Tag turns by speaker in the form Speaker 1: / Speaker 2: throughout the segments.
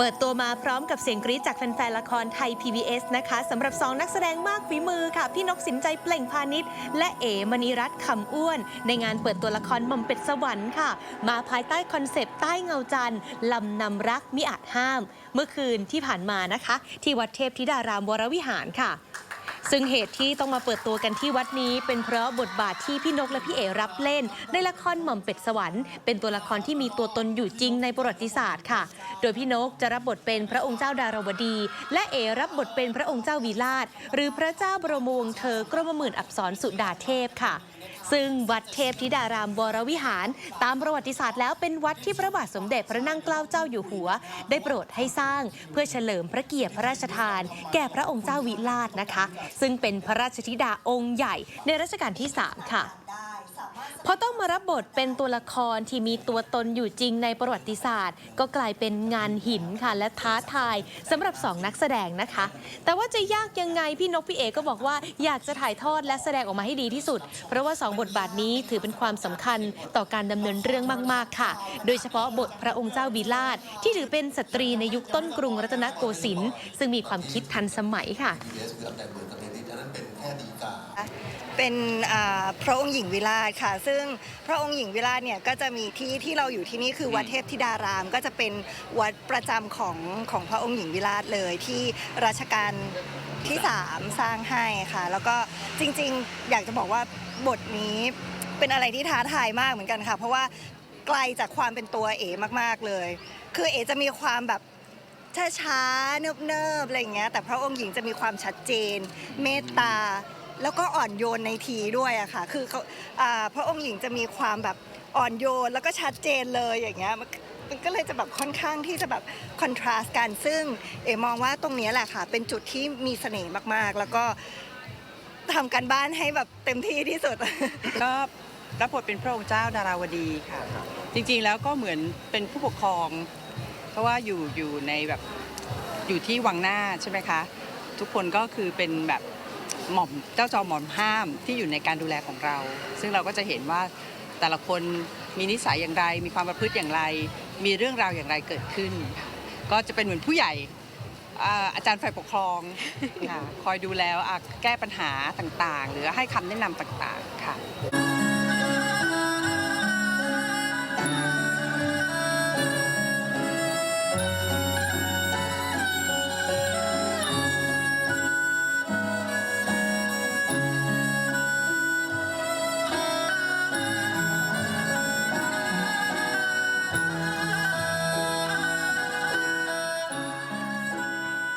Speaker 1: เปิดตัวมาพร้อมกับเสียงกรี๊ดจากแฟนๆละครไทย PBS นะคะสำหรับ 2 นักแสดงมากฝีมือค่ะ พี่นกสินใจเปล่งพาณิชย์และเอ๋มณีรัตน์คำอ้วน ในงานเปิดตัวละครหม่อมเป็ดสวรรค์ค่ะ มาภายใต้คอนเซปต์ใต้เงาจันทร์ลำนำรักมิอาจห้าม เมื่อคืนที่ผ่านมานะคะ ที่วัดเทพธิดารามวรวิหารค่ะ ซึ่งเหตุที่ต้องมาเปิดตัวกันที่วัดนี้ เป็นเพราะบทบาทที่พี่นกและพี่เอรับเล่น ในละครหม่อมเป็ดสวรรค์เป็นตัวละครที่มีตัวตนอยู่จริงในประวัติศาสตร์ค่ะ โดยพี่นกจะรับบทเป็นพระองค์เจ้าดารวดี และเอรับบทเป็นพระองค์เจ้าวีลาศหรือพระเจ้าบรมวงศ์เธอกรมหมื่นอับสรสุดาเทพค่ะ ซึ่งวัดเทพธิดารามวรวิหาร ตามประวัติศาสตร์แล้วเป็นวัดที่พระบาทสมเด็จพระนั่งเกล้าเจ้าอยู่หัว ได้โปรดให้สร้าง เพื่อเฉลิมพระเกียรติพระราชทาน แก่พระองค์เจ้าวิราชนะคะ ซึ่งเป็นพระราชธิดาองค์ใหญ่ในรัชกาลที่ 3 ค่ะ พอต้องมารับบทเป็นตัวละครที่มีตัวตนอยู่จริงในประวัติศาสตร์ ก็กลายเป็นงานหินค่ะและท้าทายสำหรับสองนักแสดงนะคะ แต่ว่าจะยากยังไงพี่นกพี่เอกก็บอกว่าอยากจะถ่ายทอดและแสดงออกมาให้ดีที่สุด เพราะว่าสองบทบาทนี้ถือเป็นความสำคัญต่อการดำเนินเรื่องมาก ๆ ค่ะ โดยเฉพาะบทพระองค์เจ้าวิราชที่ถือเป็นสตรีในยุคต้นกรุงรัตนโกสินทร์ซึ่งมีความคิดทันสมัยค่ะ
Speaker 2: เอสเกือบแต่เมืองกับเนติอันนั้นเป็นแค่ดีกา
Speaker 3: เป็นอ่าพระองค์หญิงวิราชค่ะ ซึ่งพระองค์หญิงวิราชเนี่ยก็จะมีที่ที่เราอยู่ที่นี่คือวัดเทพธิดาราม ก็จะเป็นวัดประจำของของพระองค์หญิงวิราชเลยที่รัชกาลที่3สร้างให้ค่ะ แล้วก็จริงๆ อยากจะบอกว่าบทนี้เป็นอะไรที่ท้าทายมากเหมือนกันค่ะ เพราะว่าไกลจากความเป็นตัวเอ๋มากๆเลย คือเอ๋จะมีความแบบ ช้าๆ เนิบๆ อะไรอย่างเงี้ย แต่พระองค์หญิงจะมีความชัดเจน เมตตา แล้วก็อ่อนโยนในทีด้วยอะค่ะ คือเขาอ่าพระองค์หญิงจะมีความแบบอ่อนโยนแล้วก็ชัดเจนเลยอย่างเงี้ยมันมันก็เลยจะแบบค่อนข้างที่จะแบบคอนทราสต์กันซึ่งเอ๋มองว่าตรงเนี้ยแหละค่ะ เป็นจุดที่มีเสน่ห์มากๆ แล้วก็ทำกันบ้านให้แบบเต็มที่ที่สุด
Speaker 4: ก็รับบทเป็นพระองค์เจ้าดาราวดีค่ะ จริงๆแล้วก็เหมือนเป็นผู้ปกครองเพ ราะว่าอยู่อยู่ในแบบอยู่ที่วังหน้าใช่ไหมคะ ทุกคนก็คือเป็นแบบหม่อมเจ้าจอมหม่อมห้ามที่อยู่ในการดูแลของเรา ซึ่งเราก็จะเห็นว่าแต่ละคนมีนิสัยอย่างไร มีความประพฤติอย่างไร มีเรื่องราวอย่างไรเกิดขึ้น ก็จะเป็นเหมือนผู้ใหญ่อาจารย์ฝ่ายปกครองคอยดูแลแก้ปัญหาต่างๆ หรือให้คำแนะนำต่างๆค่ะ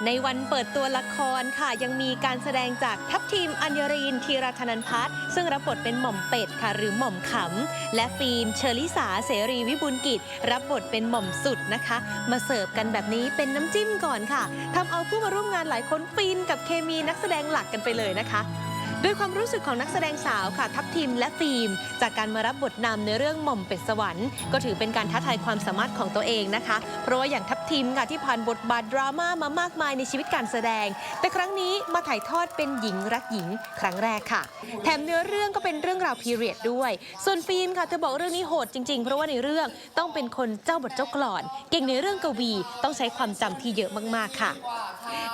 Speaker 1: ในวันเปิดตัวละครค่ะ ยังมีการแสดงจากทัพทีมอัญญรีนธีรธนันพัฒน์ซึ่งรับบทเป็นหม่อมเป็ดค่ะ หรือหม่อมขำ และฟีมเชอริสาเสรีวิบูลกิจ รับบทเป็นหม่อมสุดนะคะ มาเสิร์ฟกันแบบนี้เป็นน้ำจิ้มก่อนค่ะทำเอาผู้มาร่วมงานหลายคนฟินกับเคมีนักแสดงหลักกันไปเลยนะคะ ด้วยความรู้สึกของนักแสดงสาวค่ะ ทัพทิมและฟิล์ม จากการมารับบทนำในเรื่องหม่อมเป็ดสวรรค์ก็ถือเป็นการท้าทายความสามารถของตัวเองนะคะ เพราะว่าอย่างทัพทิมค่ะที่ผ่านบทบาทดราม่ามามากมายในชีวิตการแสดง แต่ครั้งนี้มาถ่ายทอดเป็นหญิงรักหญิงครั้งแรกค่ะ แถมเนื้อเรื่องก็เป็นเรื่องราวพีเรียดด้วย ส่วนฟิล์มค่ะเธอบอกเรื่องนี้โหดจริงๆ เพราะว่าในเรื่องต้องเป็นคนเจ้าบทเจ้ากลอน เก่งในเรื่องกวีต้องใช้ความจำที่เยอะมากๆค่ะ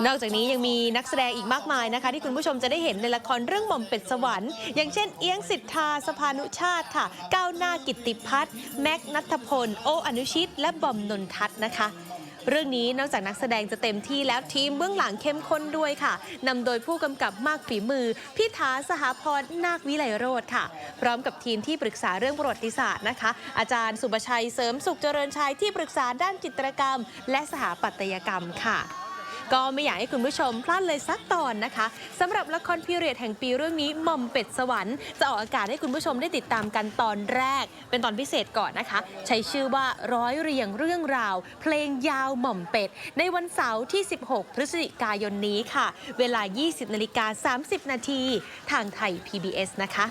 Speaker 1: นอกจากนี้ยังมีนักแสดงอีกมากมายนะคะ ที่คุณผู้ชมจะได้เห็นในละครเรื่องื่องหม่อมเป็ดสวรรค์ อย่างเช่นเอียงสิทธาสภานุชาติค่ะ ก้าวหน้ากิตติพัฒน์แม็กนัทพล โออนุชิต และบอมนนทัศน์นะคะเรื่องนี้นอกจากนักแสดงจะเต็มที่แล้วทีมเบื้องหลังเข้มข้นด้วยค่ะนำโดยผู้กำกับมากฝีมือพี่ถาสหพรนาควิไลโรธค่ะ พร้อมกับทีมที่ปรึกษาเรื่องประวัติศาสตร์นะคะ อาจารย์สุบชัยเสริมสุขเจริญชัยที่ปรึกษาด้านจิตรกรรม และสถาปัตยกรรมค่ะ ก็ไม่อยากให้คุณผู้ชมพลาดเลยสักตอนนะคะสำหรับละครพีเรียดแห่งปีเรื่องนี้หม่อมเป็ดสวรรค์จะออกอากาศให้คุณผู้ชมได้ติดตามกันตอนแรก เป็นตอนพิเศษก่อนนะคะ ใช้ชื่อว่าร้อยเรียงเรื่องราว เพลงยาวหม่อมเป็ด ในวันเสาร์ที่ 16 พฤศจิกายนนี้ค่ะ เวลา 20นาฬิกา30 นาทีทางไทย PBS นะคะ